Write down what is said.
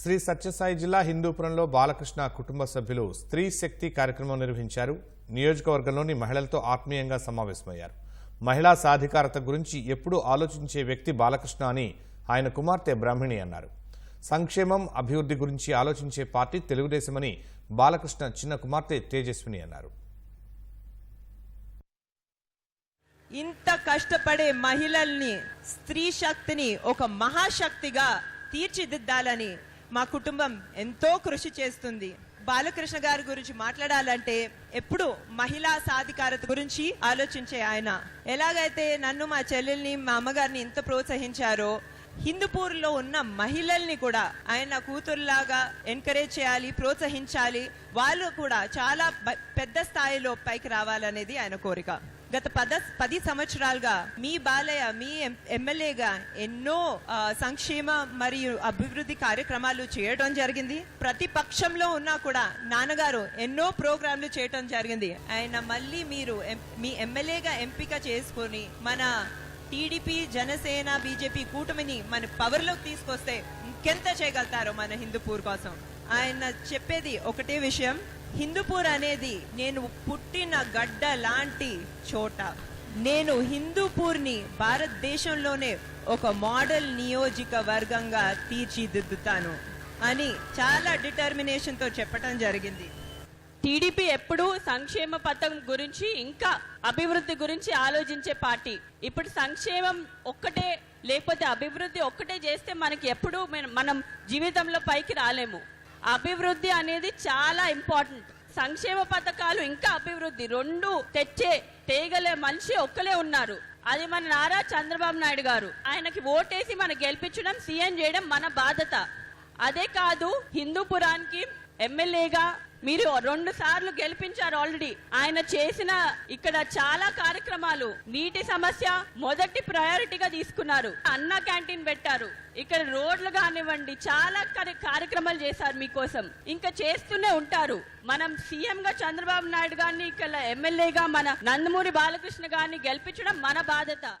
శ్రీ సత్యసాయి జిల్లా హిందూపురంలో బాలకృష్ణ కుటుంబ సభ్యులు స్త్రీ శక్తి కార్యక్రమం నిర్వహించారు. నియోజకవర్గంలోని మహిళలతో ఆత్మీయంగా సమావేశమయ్యారు. మహిళా సాధికారత గురించి ఎప్పుడూ ఆలోచించే వ్యక్తి బాలకృష్ణ అని ఆయన కుమార్తె బ్రాహ్మిణి అన్నారు. సంక్షేమం అభివృద్ధి గురించి ఆలోచించే పార్టీ తెలుగుదేశమని బాలకృష్ణ చిన్న కుమార్తె తేజస్విని అన్నారు. ఇంత కష్టపడే మహిళల్ని స్త్రీ శక్తిని ఒక మహాశక్తిగా తీర్చిదిద్దాలని మా కుటుంబం ఎంతో కృషి చేస్తుంది. బాలకృష్ణ గారి గురించి మాట్లాడాలంటే ఎప్పుడు మహిళా సాధికారత గురించి ఆలోచించే ఆయన. ఎలాగైతే నన్ను మా చెల్లెల్ని మా అమ్మగారిని ఎంత ప్రోత్సహించారో హిందూపూర్లో ఉన్న మహిళల్ని కూడా ఆయన కూతురులాగా ఎంకరేజ్ చేయాలి ప్రోత్సహించాలి. వాళ్ళు కూడా చాలా పెద్ద స్థాయిలో పైకి రావాలనేది ఆయన కోరిక. గత పద పది సంవత్సరాలుగా మీ బాలయ్య మీ ఎం- ఎమ్మెల్యేగా ఎన్నో సంక్షేమ మరియు అభివృద్ధి కార్యక్రమాలు చేయడం జరిగింది. ప్రతిపక్షంలో ఉన్నా కూడా నాన్నగారు ఎన్నో ప్రోగ్రాంలు చేయడం జరిగింది. ఆయన మళ్ళీ మీరు ఎం- మీ ఎమ్మెల్యేగా ఎంపిక చేసుకొని మన టీడీపీ జనసేన బీజేపీ కూటమిని మన పవర్లోకి తీసుకొస్తే ఇంకెంత చేయగలుగుతారో మన హిందూపూర్ కోసం. ఆయన చెప్పేది ఒకటే విషయం. హిందూపూర్ అనేది నేను పుట్టిన గడ్డ లాంటి చోట. నేను హిందూపూర్ని భారతదేశంలోనే ఒక మోడల్ నియోజకవర్గంగా తీర్చిదిద్దుతాను అని చాలా డిటర్మినేషన్తో చెప్పడం జరిగింది. టీడీపీ ఎప్పుడు సంక్షేమ పథకం గురించి ఇంకా అభివృద్ధి గురించి ఆలోచించే పార్టీ. ఇప్పుడు సంక్షేమం ఒక్కటే లేకపోతే అభివృద్ధి ఒక్కటే చేస్తే మనకి ఎప్పుడు మన- మనం జీవితంలో పైకి రాలేము. అభివృద్ధి అనేది చాలా ఇంపార్టెంట్. సంక్షేమ పథకాలు ఇంకా అభివృద్ధి రెండు తెచ్చే తేగలే మనిషి ఒక్కలే ఉన్నారు. అది మన నారా చంద్రబాబు నాయుడు గారు. ఆయనకి ఓటేసి మన గెలిపించడం సీఎం చేయడం మన బాధ్యత. అదే కాదు హిందూపురానికి ఎమ్మెల్యేగా మీరు రెండు సార్లు గెలిపించారు ఆల్రెడీ. ఆయన చేసిన ఇక్కడ చాలా కార్యక్రమాలు. నీటి సమస్య మొదటి ప్రయారిటీగా తీసుకున్నారు. అన్న క్యాంటీన్ పెట్టారు. ఇక్కడ రోడ్లు కానివ్వండి చాలా కార్య- కార్యక్రమాలు చేశారు మీకోసం. ఇంకా చేస్తూనే ఉంటారు. మనం సీఎం గా చంద్రబాబు నాయుడు గారిని ఇక్కడ ఎమ్మెల్యేగా మన నందమూరి బాలకృష్ణ గారిని గెలిపించడం మన బాధ్యత.